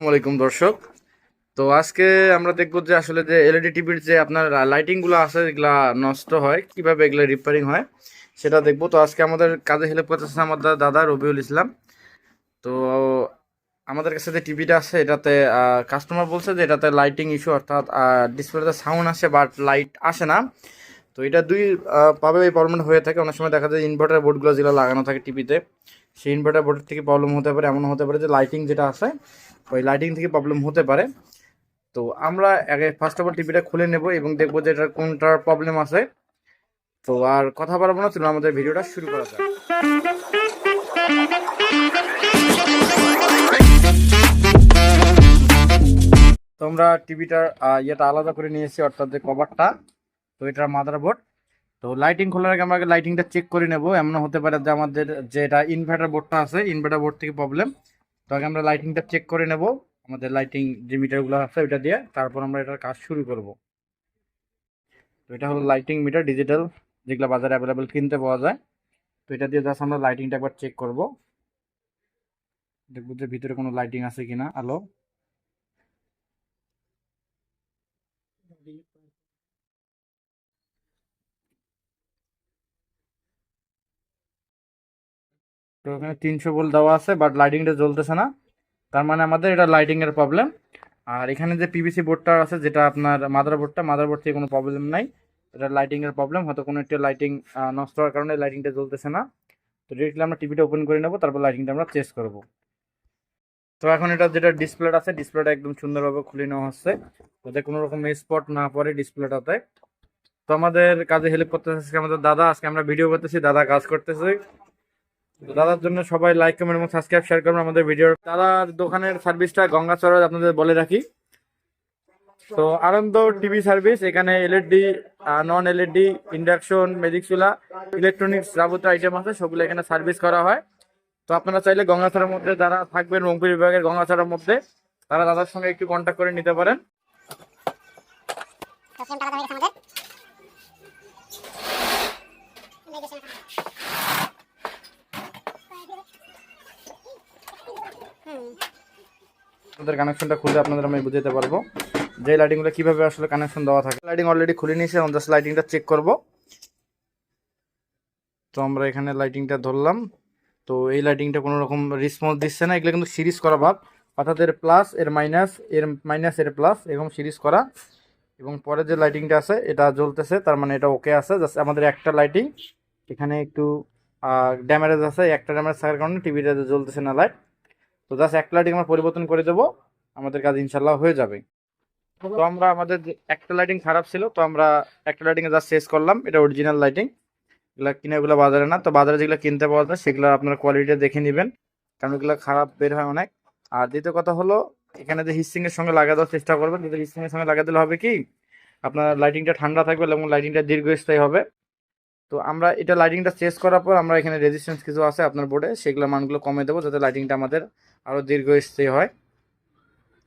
আসসালামাইকুম দর্শক। তো আজকে আমরা দেখব যে আসলে যে এলইডি টিভির যে আপনার লাইটিংগুলো আছে, এগুলা নষ্ট হয়, কীভাবে এগুলো রিপেয়ারিং হয়, সেটা দেখব। তো আজকে আমাদের কাজে হেল্প করতেছে আমাদের দাদা রবিউল ইসলাম। তো আমাদের কাছে যে টিভিটা আছে, এটাতে কাস্টমার বলছে যে এটাতে লাইটিং ইস্যু অর্থাৎ ডিসপ্লেতে সাউন্ড আসে বাট লাইট আসে না। তো এটা দুই পাবে এই প্রবলেম হয়ে থাকে। অনেক সময় দেখা যায় ইনভার্টার বোর্ডগুলো যেগুলো লাগানো থাকে টিভিতে সেই ইনভার্টার বোর্ডের থেকে প্রবলেম হতে পারে এমন হতে পারে যে লাইটিং যেটা আছে, ওই লাইটিং থেকে প্রবলেম হতে পারে। তো আমরা আগে ফার্স্ট অফ অল টিভিটা খুলে নেব এবং দেখব যে এটার কোনটার প্রবলেম আছে। তো আর কথা বলব না, চলুন আমাদের ভিডিওটা শুরু করা যাক। তো আমরা টিভিটার ইয়েটা আলাদা করে নিয়েছি অর্থাৎ যে কভারটা তো এটার মাদারবোর্ড তো লাইটিং খোলার আগে আমরা লাইটিংটা চেক করে নেব। এমন হতে পারে যে আমাদের যেটা ইনভার্টার বোর্ডটা আছে ইনভার্টার বোর্ড থেকে প্রবলেম তো আগে আমরা লাইটিংটা চেক করে নেব। আমাদের লাইটিং যে মিটারগুলো আছে, ওইটা দিয়ে তারপর আমরা এটার কাজ শুরু করব। তো এটা হলো লাইটিং মিটার ডিজিটাল যেগুলো বাজারে অ্যাভেলেবেল কিনতে পাওয়া যায়। তো এটা দিয়ে জাস্ট আমরা লাইটিংটা একবার চেক করব। দেখব যে ভিতরে কোনো লাইটিং আছে কিনা। আলো তো এখানে তিনশো ভোল্ট দেওয়া আছে বাট লাইটিংটা জ্বলতেছে না। তার মানে আমাদের এটা লাইটিংয়ের প্রবলেম আর এখানে যে পিভিসি বোর্ডটা আছে, যেটা আপনার মাদার বোর্ডটা মাদার বোর্ড থেকে কোনো প্রবলেম নাই। এটা লাইটিংয়ের প্রবলেম হয়তো কোনো একটা লাইটিং নষ্ট হওয়ার কারণে লাইটিংটা জ্বলতেছে না। তো ডিরেক্টলি আমরা টিভিটা ওপেন করে নেব, তারপর লাইটিংটা আমরা চেস করব। তো এখন এটা যেটা ডিসপ্লেটা আছে ডিসপ্লেটা একদম সুন্দরভাবে খুলে নেওয়া হচ্ছে। যাতে কোনো রকম স্পট না পড়ে ডিসপ্লেটাতে তো আমাদের কাজে হেল্প করতেছে আমাদের দাদা, আজকে আমরা ভিডিও করতেছি, দাদা কাজ করতেছে। দাদার জন্য সবাই লাইক কমেন্ট এবং সাবস্ক্রাইব শেয়ার করবেন আমাদের ভিডিও দাদার দোকানের সার্ভিসটা গঙ্গাচড়া আপনাদের বলে রাখি। তো আনন্দ টিভি সার্ভিস এখানে LED non LED induction magic চুলা ইলেকট্রনিক্স যাবতীয় আইটেম আছে সেগুলো এখানে সার্ভিস করা হয়। তো আপনারা চাইলে গঙ্গাচড়ার মধ্যে যারা থাকবেন, রংপুর বিভাগের গঙ্গাচড়ার মধ্যে, তারা দাদার সঙ্গে একটু কন্ট্যাক্ট করে নিতে পারেন। আপনাদের কানেকশনটা খুলে আপনাদের আমি বুঝাতে পারব যে লাইটিংগুলো কীভাবে আসলে কানেকশন দেওয়া থাকে। লাইটিং অলরেডি খুলে নিয়েছি জাস্ট লাইটিংটা চেক করব। তো আমরা এখানে লাইটিংটা ধরলাম। তো এই লাইটিংটা কোনো রকম রেসপন্স দিচ্ছে না, এগুলো কিন্তু সিরিজ করা ভাব অর্থাৎ এর প্লাস এর মাইনাস এর মাইনাস এর প্লাস এরকম সিরিজ করা। এবং পরে যে লাইটিংটা আছে, এটা জ্বলতেছে, তার মানে এটা ওকে আছে। জাস্ট আমাদের একটা লাইটিং এখানে একটু ড্যামেজ আছে, একটা ড্যামেজ থাকার কারণে টিভিটা জ্বলতেছে না লাইট তো জাস্ট একটা লাইটিং আমরা পরিবর্তন করে দেবো। আমাদের কাজ ইনশাল্লাহ হয়ে যাবে। তো আমরা আমাদের একটা লাইটিং খারাপ ছিল, তো আমরা একটা লাইটিং এ জাস্ট শেষ করলাম। এটা অরিজিনাল লাইটিং এগুলো কিনে এগুলো বাজারে না। তো বাজারে যেগুলো কিনতে পাওয়া যায়, সেগুলো আপনারা কোয়ালিটিটা দেখে নেবেন। কারণ এগুলো খারাপ বের হয় অনেক। আর দ্বিতীয় কথা হলো, এখানে যে হিসিং এর সঙ্গে লাগা দেওয়ার চেষ্টা করবেন। যদি এর সঙ্গে লাগা দিলে হবে কি, আপনার লাইটিংটা ঠান্ডা থাকবে এবং লাইটিংটা দীর্ঘস্থায়ী হবে। তো আমরা এটা লাইটিংটা চেস করার পর আমরা এখানে রেজিস্ট্যান্স কিছু আছে আপনার বোর্ডে সেগুলো মানগুলো কমে দেবো, যাতে লাইটিংটা আমাদের আরও দীর্ঘস্থায়ী হয়।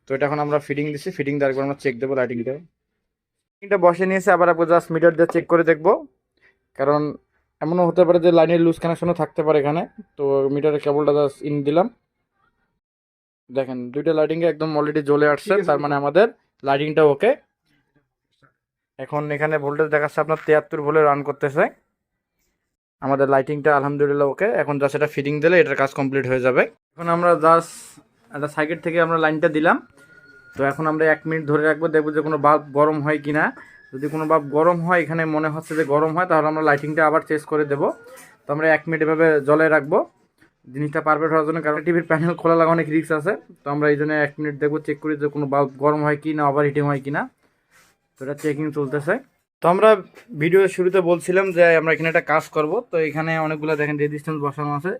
তো এটা এখন আমরা ফিটিং দিচ্ছি ফিটিং দেওয়ার পর আমরা চেক দেবো লাইটিংটা লাইটিংটা বসে নিয়েছে আবার আপনার জাস্ট মিটার দিয়ে চেক করে দেখব। কারণ এমনও হতে পারে যে লাইনের লুজ কানেকশনও থাকতে পারে এখানে। তো মিটারের কেবলটা জাস্ট ইন দিলাম। দেখেন দুইটা লাইটিংয়ে একদম অলরেডি জ্বলে আসছে তার মানে আমাদের লাইটিংটা ওকে এখন এখানে ভোল্টেজ দেখাচ্ছে আপনার তিয়াত্তর ভোল্টে রান করতেছে। আমাদের লাইটিংটা আলহামদুলিল্লাহ ওকে এখন জাস্ট এটা ফিটিং দিলে এটার কাজ কমপ্লিট হয়ে যাবে। এখন আমরা জাস্ট একটা সাইকেট থেকে আমরা লাইনটা দিলাম। তো এখন আমরা এক মিনিট ধরে রাখব, দেখব যে কোনো বাল্ব গরম হয় কিনা। যদি কোনো বাল্ব গরম হয়, এখানে মনে হচ্ছে যে গরম হয়, তাহলে আমরা লাইটিংটা আবার চেঞ্জ করে দেবো। তো আমরা এক মিনিট এভাবে জলে রাখব। জিনিসটা পারফেক্ট হওয়ার জন্য, কারণ টিভির প্যানেল খোলা লাগা অনেক রিস্ক আছে। তো আমরা এই জন্য এক মিনিট দেখব চেক করি যে কোনো বাল্ব গরম হয় কি না ওভার হিটিং হয় কি না তো এটা চেকিং চলতেছে। তো আমরা ভিডিও শুরুতে বলছিলাম যে আমরা এখানে একটা কাজ করব। তো এখানে অনেকগুলো দেখেন রেজিস্ট্যান্স বসানো আছে।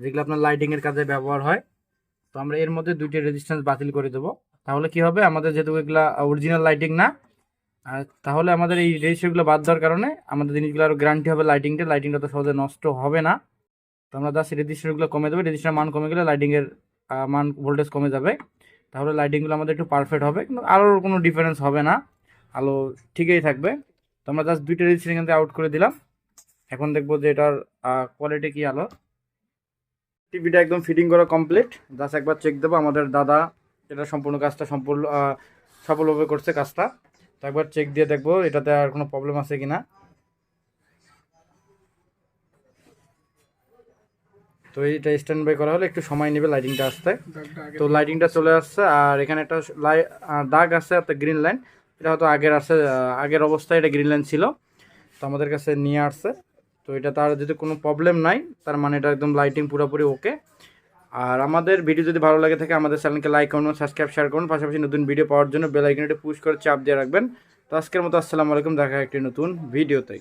যেগুলো আপনার লাইটিংয়ের কাজে ব্যবহার হয়। তো আমরা এর মধ্যে দুইটি রেজিস্ট্যান্স বাতিল করে দেবো। তাহলে কি হবে? আমাদের যেহেতু এগুলো অরিজিনাল লাইটিং না, আর তাহলে আমাদের এই রেজিস্টারগুলো বাদ দেওয়ার কারণে আমাদের জিনিসগুলো আরও গ্যারান্টি হবে লাইটিংটা লাইটিংটা তো সহজে নষ্ট হবে না। তো আমরা জাস্ট রেজিস্টারগুলো কমে দেবো। রেজিস্টার মান কমে গেলে লাইটিংয়ের মান ভোল্টেজ কমে যাবে। তাহলে লাইটিংগুলো আমাদের একটু পারফেক্ট হবে। কিন্তু আরও কোনো ডিফারেন্স হবে না। আলো ঠিকই থাকবে। তো আমরা জাস্ট দুইটা রেজিস্টার এখান থেকে আউট করে দিলাম। এখন দেখব যে এটার কোয়ালিটি কি আলো। টিভিটা একদম ফিটিং করা কমপ্লিট জাস্ট একবার চেক দেবো আমাদের দাদা এটা সম্পূর্ণ কাজটা সম্পূর্ণ সফলভাবে করছে কাজটা। তো একবার চেক দিয়ে দেখব এটাতে আর কোনো প্রবলেম আছে কিনা। তো এইটা স্ট্যান্ড বাই করা হলে একটু সময় নেবে লাইটিংটা আসতে। তো লাইটিংটা চলে আসছে আর এখানে একটা লাই দাগ আছে একটা গ্রিন লাইন এটা হয়তো আগের আছে আগের অবস্থায় এটা গ্রিন লাইন ছিল। তো আমাদের কাছে নিয়ে আসছে। তো এটা তার যদি কোনো প্রবলেম নাই, তার মানে এটা একদম লাইটিং পুরোপুরি ওকে আর আমাদের ভিডিও যদি ভালো লাগে থাকে, আমাদের চ্যানেলকে লাইক করুন সাবস্ক্রাইব শেয়ার করুন। পাশাপাশি নতুন ভিডিও পাওয়ার জন্য বেলাইকনটি পুশ করে চাপ দিয়ে রাখবেন। তো আজকের মতো আসসালামু আলাইকুম, দেখা একটি নতুন ভিডিওতে